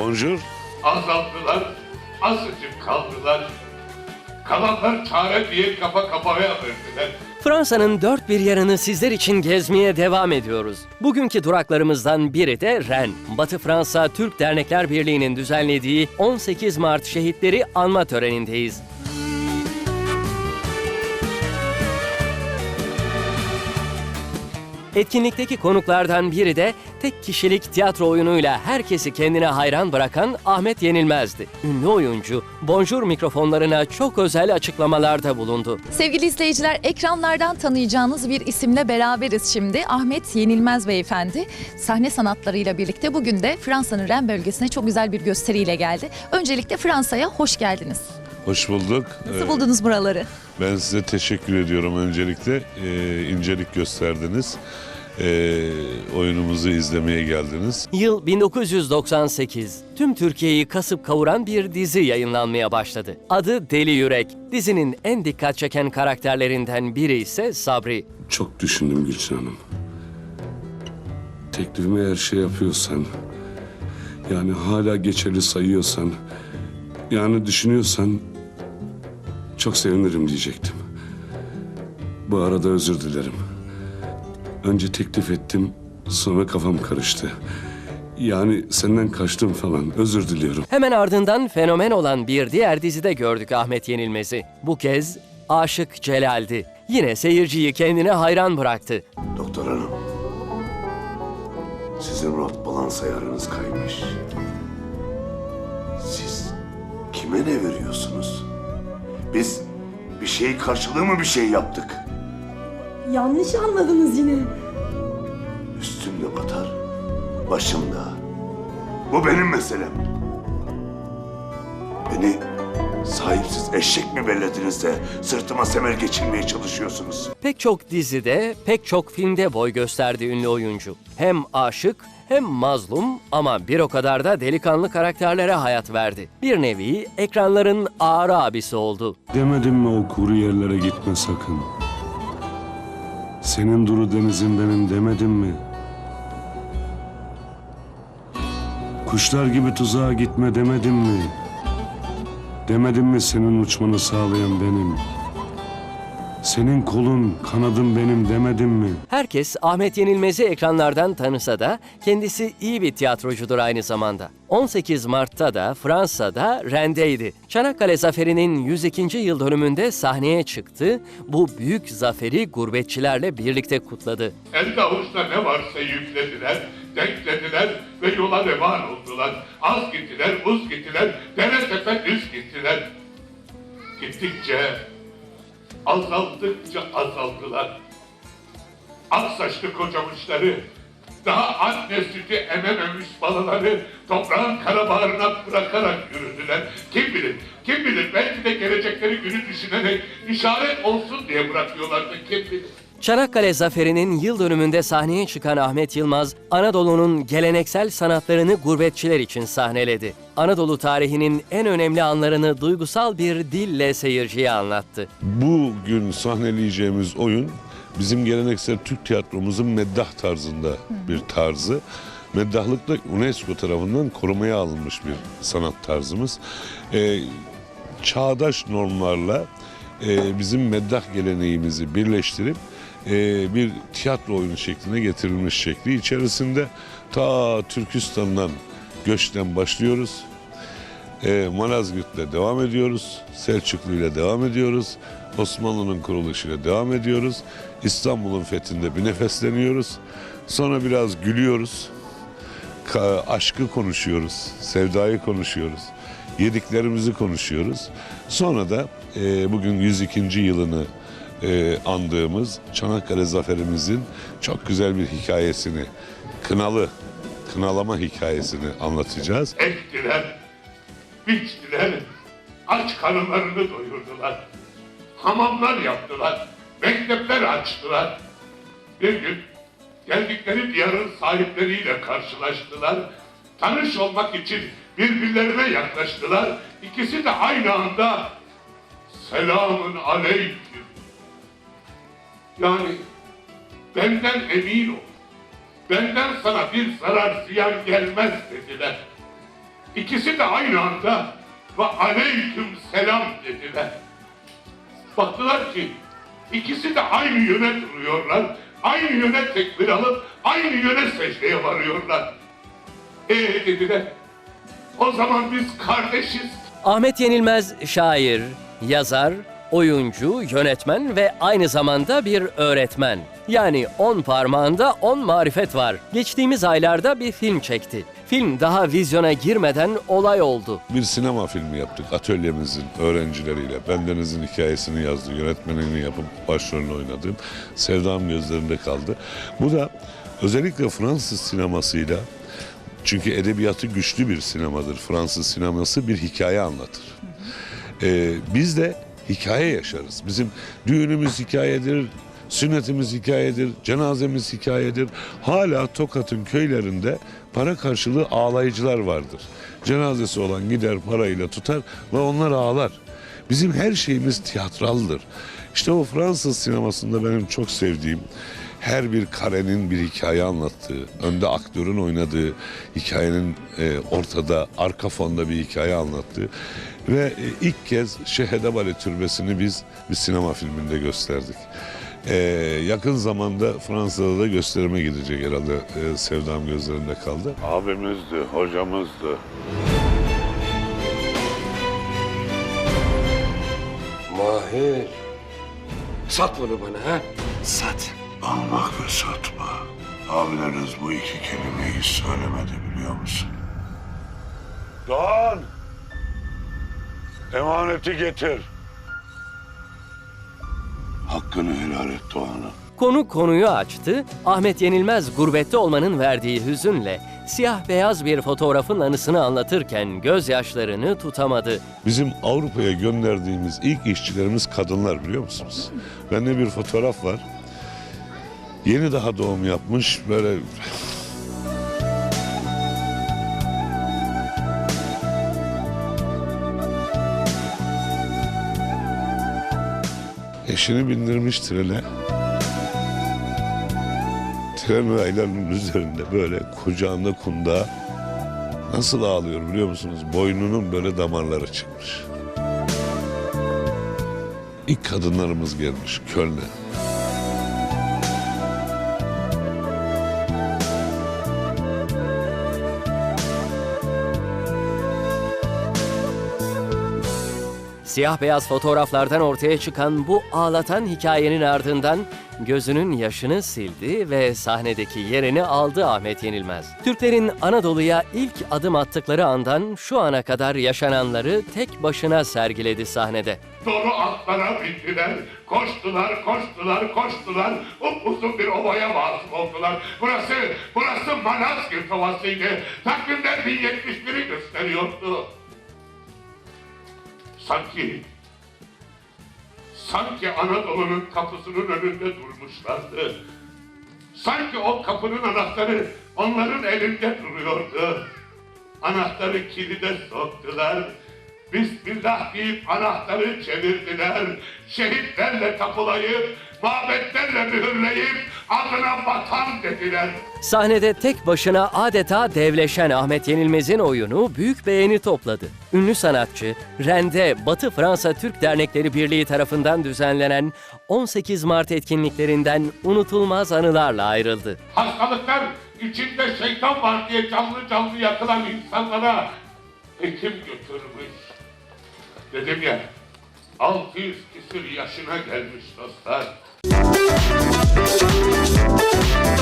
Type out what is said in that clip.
Bonjour. Azaldılar, azıcık kaldılar. Kalanlar çare diye kafa kafaya verdiler. Fransa'nın dört bir yanını sizler için gezmeye devam ediyoruz. Bugünkü duraklarımızdan biri de Rennes. Batı Fransa Türk Dernekler Birliği'nin düzenlediği 18 Mart şehitleri anma törenindeyiz. Etkinlikteki konuklardan biri de tek kişilik tiyatro oyunuyla herkesi kendine hayran bırakan Ahmet Yenilmez'di. Ünlü oyuncu Bonjour mikrofonlarına çok özel açıklamalarda bulundu. Sevgili izleyiciler ekranlardan tanıyacağınız bir isimle beraberiz şimdi. Ahmet Yenilmez Beyefendi sahne sanatlarıyla birlikte bugün de Fransa'nın Rennes bölgesine çok güzel bir gösteriyle geldi. Öncelikle Fransa'ya hoş geldiniz. Hoş bulduk. Nasıl Ee, buldunuz buraları? Ben size teşekkür ediyorum öncelikle. Ee, incelik gösterdiniz. Ee, oyunumuzu izlemeye geldiniz. Yıl 1998. Tüm Türkiye'yi kasıp kavuran bir dizi yayınlanmaya başladı. Adı Deli Yürek. Dizinin en dikkat çeken karakterlerinden biri ise Sabri. Çok düşündüm Gülçin Hanım. Teklifime eğer şey yapıyorsan, yani hala geçerli sayıyorsan, yani düşünüyorsan çok sevinirim diyecektim. Bu arada özür dilerim. Önce teklif ettim, sonra kafam karıştı. Yani senden kaçtım falan, özür diliyorum. Hemen ardından fenomen olan bir diğer dizide gördük Ahmet Yenilmez'i. Bu kez Aşık Celal'di. Yine seyirciyi kendine hayran bıraktı. Doktor hanım. Sizin rot balans ayarınız kaymış. Siz kime ne veriyorsunuz? Biz bir şey karşılığı mı bir şey yaptık? Yanlış anladınız yine. Üstümde batar, başımda. Bu benim meselem. Beni sahipsiz eşek mi bellediniz de sırtıma semer geçirmeye çalışıyorsunuz? Pek çok dizide, pek çok filmde boy gösterdi ünlü oyuncu. Hem aşık hem mazlum ama bir o kadar da delikanlı karakterlere hayat verdi. Bir nevi ekranların ağır abisi oldu. Demedim mi o kuru yerlere gitme sakın? Senin duru denizin benim demedim mi? Kuşlar gibi tuzağa gitme demedim mi? Demedim mi senin uçmanı sağlayan benim? Senin kolun, kanadın benim demedim mi? Herkes Ahmet Yenilmez'i ekranlardan tanısa da kendisi iyi bir tiyatrocudur aynı zamanda. 18 Mart'ta da Fransa'da Rennes'deydi. Çanakkale Zaferi'nin 102. yıl dönümünde sahneye çıktı. Bu büyük zaferi gurbetçilerle birlikte kutladı. Elde avuçta ne varsa yüklediler, denklediler ve yola revan oldular. Az gittiler, uz gittiler, dere tepe düz gittiler. Gittikçe, azaldıkça azaldılar. Ak saçlı kocamışları, daha anne sütü emememiş balıları toprağın kara bağrına bırakarak yürüdüler. Kim bilir, kim bilir belki de gelecekleri günü düşünerek işaret olsun diye bırakıyorlardı kim bilir. Çanakkale Zaferi'nin yıl dönümünde sahneye çıkan Ahmet Yılmaz, Anadolu'nun geleneksel sanatlarını gurbetçiler için sahneledi. Anadolu tarihinin en önemli anlarını duygusal bir dille seyirciye anlattı. Bugün sahneleyeceğimiz oyun bizim geleneksel Türk tiyatromuzun meddah tarzında bir tarzı. Meddahlık da UNESCO tarafından korumaya alınmış bir sanat tarzımız. Ee, çağdaş normlarla e, bizim meddah geleneğimizi birleştirip e, bir tiyatro oyunu şekline getirilmiş şekli içerisinde ta Türkistan'dan göçten başlıyoruz. E, Malazgirt'le devam ediyoruz. Selçuklu ile devam ediyoruz. Osmanlı'nın kuruluşuyla devam ediyoruz. İstanbul'un fethinde bir nefesleniyoruz. Sonra biraz gülüyoruz. Ka- aşkı konuşuyoruz. Sevdayı konuşuyoruz. Yediklerimizi konuşuyoruz. Sonra da e, bugün 102. yılını e, andığımız Çanakkale Zaferimizin çok güzel bir hikayesini, kınalı, kınalama hikayesini anlatacağız. ektiler, biçtiler, aç karınlarını doyurdular. Hamamlar yaptılar, mektepler açtılar. Bir gün geldikleri diyarın sahipleriyle karşılaştılar. Tanış olmak için birbirlerine yaklaştılar. İkisi de aynı anda selamun aleyküm. Yani benden emin ol. Benden sana bir zarar ziyan gelmez dediler. İkisi de aynı anda ve aleyküm selam dediler. Baktılar ki ikisi de aynı yöne duruyorlar. Aynı yöne tekbir alıp aynı yöne secdeye varıyorlar. Ee dediler. O zaman biz kardeşiz. Ahmet Yenilmez şair, yazar, oyuncu, yönetmen ve aynı zamanda bir öğretmen. Yani on parmağında on marifet var. Geçtiğimiz aylarda bir film çekti. Film daha vizyona girmeden olay oldu. Bir sinema filmi yaptık atölyemizin öğrencileriyle. Bendenizin hikayesini yazdı, yönetmenini yapıp başrolünü oynadığım Sevdam Gözlerinde kaldı. Bu da özellikle Fransız sinemasıyla çünkü edebiyatı güçlü bir sinemadır. Fransız sineması bir hikaye anlatır. Ee, biz de hikaye yaşarız. Bizim düğünümüz hikayedir, sünnetimiz hikayedir, cenazemiz hikayedir. Hala Tokat'ın köylerinde para karşılığı ağlayıcılar vardır. Cenazesi olan gider parayla tutar ve onlar ağlar. Bizim her şeyimiz tiyatraldır. İşte o Fransız sinemasında benim çok sevdiğim her bir karenin bir hikaye anlattığı, önde aktörün oynadığı, hikayenin e, ortada, arka fonda bir hikaye anlattığı ve e, ilk kez Şehedebali Türbesi'ni biz bir sinema filminde gösterdik. E, yakın zamanda Fransa'da da gösterime gidecek herhalde e, Sevdam Gözlerinde kaldı. Abimizdi, hocamızdı. Mahir. Sat bunu bana ha. Sat. Almak ve satma. Abileriniz bu iki kelimeyi söylemedi biliyor musun? Doğan! Emaneti getir. Hakkını helal et Doğan'ım. Konu konuyu açtı. Ahmet Yenilmez gurbette olmanın verdiği hüzünle siyah beyaz bir fotoğrafın anısını anlatırken gözyaşlarını tutamadı. Bizim Avrupa'ya gönderdiğimiz ilk işçilerimiz kadınlar biliyor musunuz? Bende bir fotoğraf var. Yeni daha doğum yapmış böyle Eşini bindirmiş trene. Tren raylarının üzerinde böyle kucağında kunda nasıl ağlıyor biliyor musunuz? Boynunun böyle damarları çıkmış. İlk kadınlarımız gelmiş Köln'e. Siyah beyaz fotoğraflardan ortaya çıkan bu ağlatan hikayenin ardından gözünün yaşını sildi ve sahnedeki yerini aldı Ahmet Yenilmez. Türklerin Anadolu'ya ilk adım attıkları andan şu ana kadar yaşananları tek başına sergiledi sahnede. Dolu atlara bindiler. Koştular, koştular, koştular. Upuzun bir ovaya vasıl oldular. Burası, burası Malazgirt Ovası'ydı. Takvimler 1071'i gösteriyordu. Sanki, sanki Anadolu'nun kapısının önünde durmuşlardı. Sanki o kapının anahtarı onların elinde duruyordu. Anahtarı kilide soktular. Bismillah deyip anahtarı çevirdiler. Şehitlerle kapılayıp, mabetlerle mühürleyip adına vatan dediler. Sahnede tek başına adeta devleşen Ahmet Yenilmez'in oyunu büyük beğeni topladı. Ünlü sanatçı, Rende Batı Fransa Türk Dernekleri Birliği tarafından düzenlenen 18 Mart etkinliklerinden unutulmaz anılarla ayrıldı. Hastalıklar içinde şeytan var diye canlı canlı yakılan insanlara hekim götürmüş. Dedim ya, 600 küsür yaşına gelmiş dostlar. Thank you.